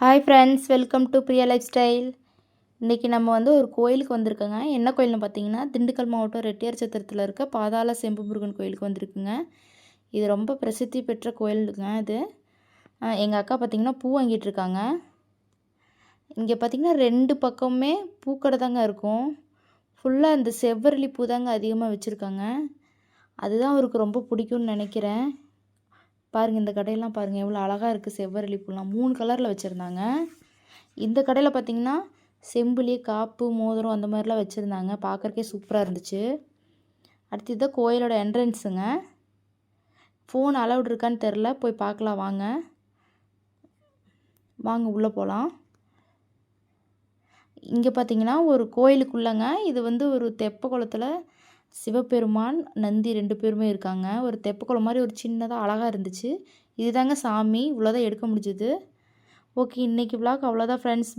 Hi friends welcome to Priya lifestyle இன்றைக்கி நம்ம வந்து ஒரு கோயிலுக்கு வந்திருக்கோங்க. என்ன கோயில்னு பார்த்தீங்கன்னா திண்டுக்கல் மாவட்டம் ரெட்டியார் சத்திரத்தில் இருக்க பாதாள செம்பு முருகன் கோயிலுக்கு வந்திருக்குங்க. இது ரொம்ப பிரசித்தி பெற்ற கோயிலுங்க இது. எங்கள் அக்கா பார்த்திங்கன்னா பூ வாங்கிட்டு இருக்காங்க. இங்கே பார்த்திங்கன்னா ரெண்டு பக்கமுமே பூக்கடை தாங்க இருக்கும். ஃபுல்லாக இந்த செவ்வரளி பூ தாங்க அதிகமாக வச்சுருக்காங்க. அதுதான் அவருக்கு ரொம்ப பிடிக்கும்னு நினைக்கிறேன். பாருங்கள் இந்த கடையெல்லாம் பாருங்கள் எவ்வளோ அழகாக இருக்குது செவ்வரளி பூலாம் மூணு கலரில் வச்சுருந்தாங்க. இந்த கடையில் பார்த்திங்கன்னா செம்புலி காப்பு மோதிரம் அந்த மாதிரிலாம் வச்சுருந்தாங்க. பார்க்குறக்கே சூப்பராக இருந்துச்சு. அடுத்து இதுதான் கோயிலோட என்ட்ரன்ஸுங்க ஃபோன் அலவுட் இருக்கான்னு தெரில போய் பார்க்கலாம் வாங்க. வாங்க உள்ளே போகலாம் இங்கே பார்த்தீங்கன்னா ஒரு கோயிலுக்குள்ளங்க. இது வந்து ஒரு தெப்ப குளத்தில் சிவபெருமான் நந்தி ரெண்டு பேருமே இருக்காங்க. ஒரு தெப்பக்குளம் மாதிரி ஒரு சின்னதாக அழகாக இருந்துச்சு. இதுதாங்க சாமி. இவ்வளோதான் எடுக்க முடிஞ்சுது. ஓகே இன்றைக்கி விளாக் அவ்வளோதான் ஃப்ரெண்ட்ஸ்